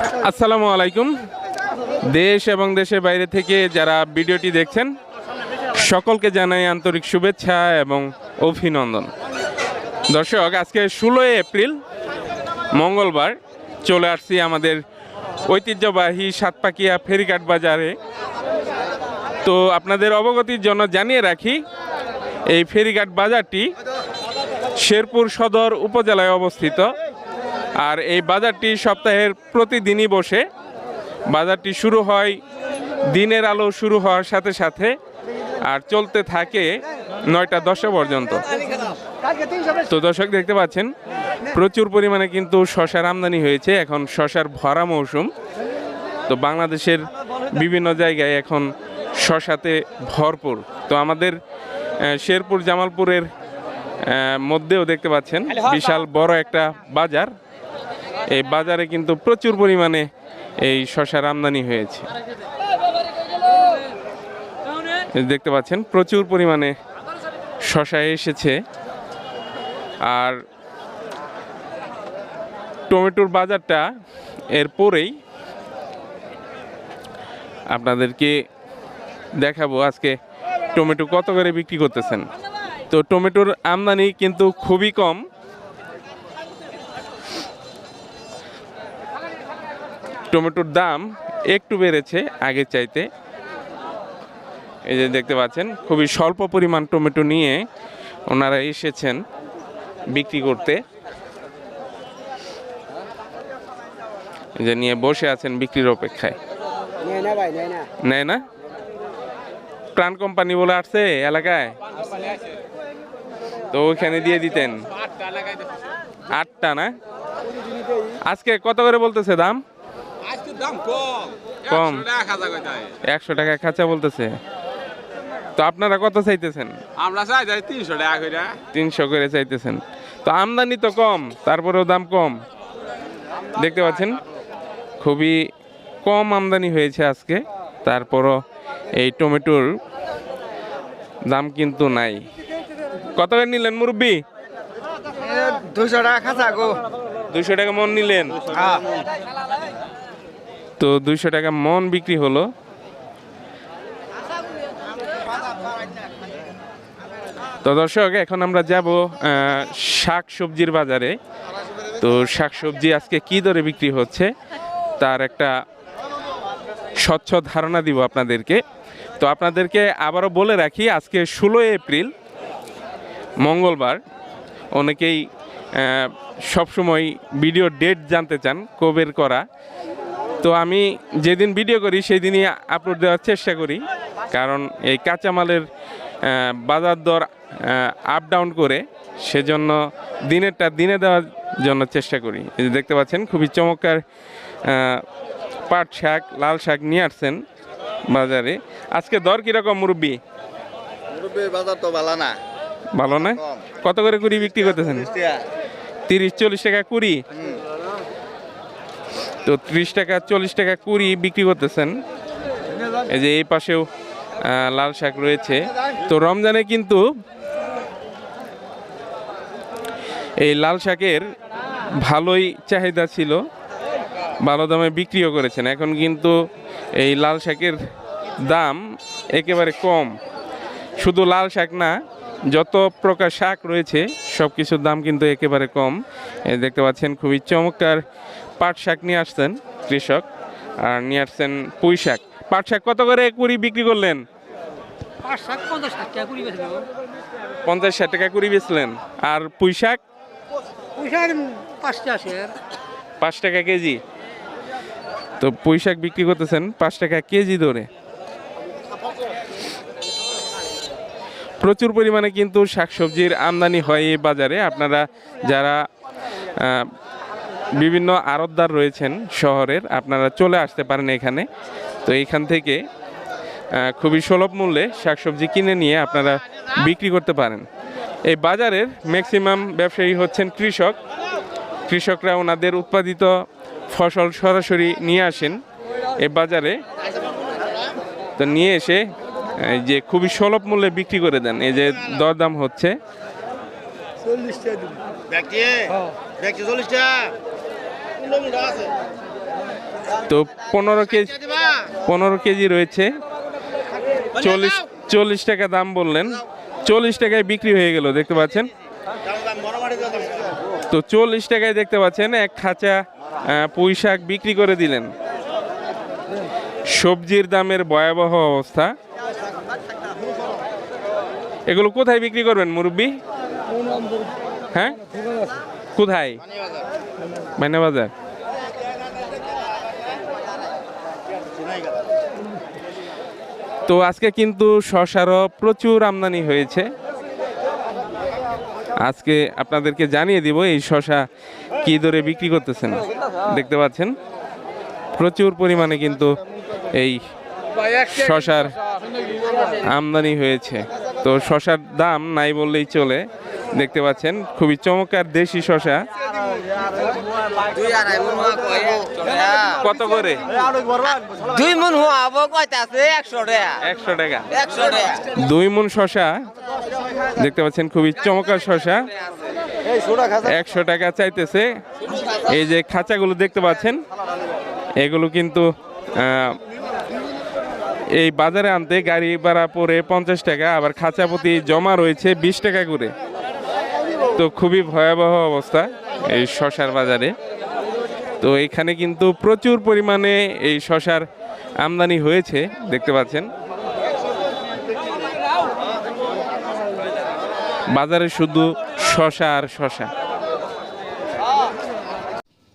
আসসালামু আলাইকুম। দেশ এবং দেশের বাইরে থেকে যারা ভিডিওটি দেখছেন, সকলকে জানাই আন্তরিক শুভেচ্ছা এবং অভিনন্দন। দর্শক, আজকে ষোলোই এপ্রিল, মঙ্গলবার চলে আসছি আমাদের ঐতিহ্যবাহী সাতপাকিয়া ফেরিঘাট বাজারে। তো আপনাদের অবগতির জন্য জানিয়ে রাখি, এই ফেরিঘাট বাজারটি শেরপুর সদর উপজেলায় অবস্থিত। আর এই বাজারটি সপ্তাহের প্রতিদিনই বসে। বাজারটি শুরু হয়, দিনের আলো শুরু হওয়ার সাথে সাথে আর চলতে থাকে নয়টা দশটা পর্যন্ত। তো দর্শক দেখতে পাচ্ছেন, প্রচুর পরিমাণে কিন্তু শশার আমদানি হয়েছে, এখন শশার ভরা মৌসুম। তো বাংলাদেশের বিভিন্ন জায়গায় এখন শশাতে ভরপুর। তো আমাদের শেরপুর জামালপুরের মধ্যেও দেখতে পাচ্ছেন, বিশাল বড় একটা বাজার। এই বাজারে কিন্তু প্রচুর পরিমাণে এই শশার আমদানি হয়েছে। দেখতে পাচ্ছেন, প্রচুর পরিমাণে শশা এসেছে। আর টমেটোর বাজারটা এর পরেই আপনাদেরকে দেখাবো আজকে টমেটো কত করে বিক্রি করতেছেন। তো টমেটোর আমদানি কিন্তু খুবই কম। টমেটোর দাম একটু বেড়েছে আগের চাইতে। এই যে দেখতে পাচ্ছেন খুবই স্বল্প পরিমাণ টমেটো নিয়ে ওনারা এসেছেন বিক্রি করতে। যে নিয়ে বসে আছেন বিক্রির অপেক্ষায়। নেয় না প্রাণ কোম্পানি বলে আসছে এলাকায়? তো ওইখানে দিয়ে দিতেন। আটটা না? আজকে কত করে বলতেছে দাম? কম। কম। একশো টাকা খাঁচা বলতেছে। তো আপনারা কত চাইতেছেন? আমরা চাই যাই তিনশো টাকা করে তিনশো করে চাইতেছেন। তো আমদানি তো কম তারপরেও দাম কম। দেখতে পাচ্ছেন? খুবই কম আমদানি হয়েছে আজকে। তারপরও এই টমেটোর দাম কিন্তু নাই। কত করে নিলেন মুরব্বী? দুশো টাকা খাঁচা গো। দুইশো টাকা মন নিলেন? হ্যাঁ। তো দুইশো টাকা মন বিক্রি হলো। তো দর্শক, এখন আমরা যাব শাক সবজির বাজারে। তো শাক সবজি আজকে কি দরে বিক্রি হচ্ছে, তার একটা স্বচ্ছ ধারণা দিব আপনাদেরকে। তো আপনাদেরকে আবারও বলে রাখি, আজকে ষোলোই এপ্রিল, মঙ্গলবার। অনেকেই সবসময় ভিডিও ডেট জানতে চান কবের করা। তো আমি যেদিন ভিডিও করি সেই দিনই আপলোড দেওয়ার চেষ্টা করি। কারণ এই কাঁচামালের বাজার দর আপ ডাউন করে সেজন্য দিনেরটা দিনে দেওয়ার জন্য চেষ্টা করি। এই যে দেখতে পাচ্ছেন খুবই চমৎকার পাট শাক লাল শাক নিয়ে আসছেন বাজারে। আজকে দর কীরকম মুরব্বী? মুরব্বী বাজার তো ভালো না। ভালো না? কত করে কুড়ি বিক্রি করতেছেন? তিরিশ চল্লিশ টাকা কুড়ি? তো ত্রিশ টাকা, চল্লিশ টাকা কুড়ি বিক্রি করতেছেন। এই যে এই পাশেও লাল শাক রয়েছে। তো রমজানে কিন্তু এই লাল শাকের ভালোই চাহিদা ছিল, ভালো দামে বিক্রিও করেছেন। এখন কিন্তু এই লাল শাকের দাম একেবারে কম। শুধু লাল শাক না, যত প্রকার শাক রয়েছে সব কিছুর দাম কিন্তু একেবারে কম। দেখতে পাচ্ছেন, খুবই চমৎকার পাট শাক নিয়ে আসছেন কৃষক আর নিয়ে আসছেন পুঁই শাক। পাট শাক কত করে কুড়ি বিক্রি করলেন? পঞ্চাশ ষাট টাকা কুড়ি বেচলেন। আর পুঁই শাক? পাঁচ টাকা কেজি। তো পুঁই শাক বিক্রি করতেছেন পাঁচ টাকা কেজি ধরে। প্রচুর পরিমাণে কিন্তু শাকসবজির আমদানি হয় এই বাজারে। আপনারা যারা বিভিন্ন আড়তদার রয়েছেন শহরের, আপনারা চলে আসতে পারেন এখানে। তো এইখান থেকে খুবই সুলভ মূল্যে শাকসবজি কিনে নিয়ে আপনারা বিক্রি করতে পারেন। এই বাজারের ম্যাক্সিমাম ব্যবসায়ী হচ্ছেন কৃষক। কৃষকরা ওনাদের উৎপাদিত ফসল সরাসরি নিয়ে আসেন এ বাজারে। তো নিয়ে এসে যে খুবই সুলভ মূল্যে বিক্রি করে দেন। এই যে দরদাম হচ্ছে। চল্লিশ টাকা তো পনেরো কেজি পনেরো কেজি রয়েছে। চল্লিশ চল্লিশ টাকা দাম বললেন। চল্লিশ টাকায় বিক্রি হয়ে গেল দেখতে পাচ্ছেন। তো চল্লিশ টাকায় দেখতে পাচ্ছেন এক খাঁচা পুঁই শাক বিক্রি করে দিলেন। সবজির দামের ভয়াবহ অবস্থা। এগুলো কোথায় বিক্রি করবেন মুরব্বী? হ্যাঁ? কোথায়? মাইনা বাজার তো আজকে কিন্তু শশারও প্রচুর আমদানি হয়েছে। আজকে আপনাদেরকে জানিয়ে দিব, এই শশা কি দরে বিক্রি করতেছেন? দেখতে পাচ্ছেন? প্রচুর পরিমাণে কিন্তু এই শশার আমদানি হয়েছে। তো শশার দাম নাই বললেই চলে। দেখতে পাচ্ছেন খুবই চমৎকার দেশি শশা কত করে? দুই মন একশো টাকা। দুই মন শশা দেখতে পাচ্ছেন খুবই চমৎকার শশা একশো টাকা চাইতেছে। এই যে খাঁচাগুলো দেখতে পাচ্ছেন এগুলো কিন্তু এই বাজারে আনতে গাড়ি ভাড়া পড়ে পঞ্চাশ টাকা আবার খাঁচা প্রতি জমা রয়েছে বিশ টাকা করে। তো খুবই ভয়াবহ অবস্থা এই শশার বাজারে। তো এখানে কিন্তু প্রচুর পরিমাণে এই শশার আমদানি হয়েছে, দেখতে পাচ্ছেন। বাজারে শুধু শশা আর শশা।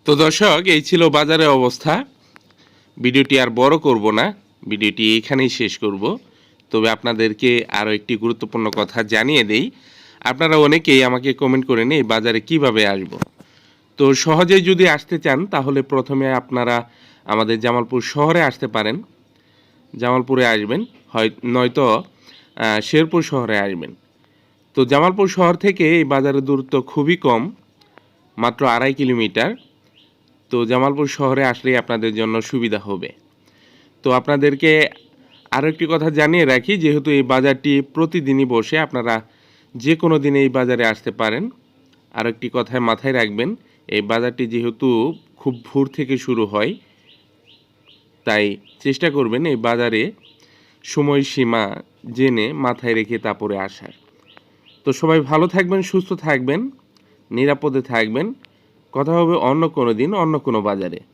তো দর্শক, এই ছিল বাজারের অবস্থা। ভিডিওটি আর বড় করব না, ভিডিওটি এখানেই শেষ করব। তবে আপনাদেরকে আরও একটি গুরুত্বপূর্ণ কথা জানিয়ে দেই আপনারা অনেকেই আমাকে কমেন্ট করেন এই বাজারে কীভাবে আসব। তো সহজেই যদি আসতে চান, তাহলে প্রথমে আপনারা আমাদের জামালপুর শহরে আসতে পারেন। জামালপুরে আসবেন, হয় নয়তো শেরপুর শহরে আসবেন। তো জামালপুর শহর থেকে এই বাজারের দূরত্ব খুবই কম, মাত্র আড়াই কিলোমিটার। তো জামালপুর শহরে আসলেই আপনাদের জন্য সুবিধা হবে। তো আপনাদেরকে আরও একটি কথা জানিয়ে রাখি, যেহেতু এই বাজারটি প্রতিদিনই বসে, আপনারা যে কোনো দিনে এই বাজারে আসতে পারেন। আর একটি কথায় মাথায় রাখবেন, এই বাজারটি যেহেতু খুব ভোর থেকে শুরু হয়, তাই চেষ্টা করবেন এই বাজারে সময়সীমা জেনে মাথায় রেখে তারপরে আসার। তো সবাই ভালো থাকবেন, সুস্থ থাকবেন, নিরাপদে থাকবেন। কথা হবে অন্য কোনো দিন, অন্য কোনো বাজারে।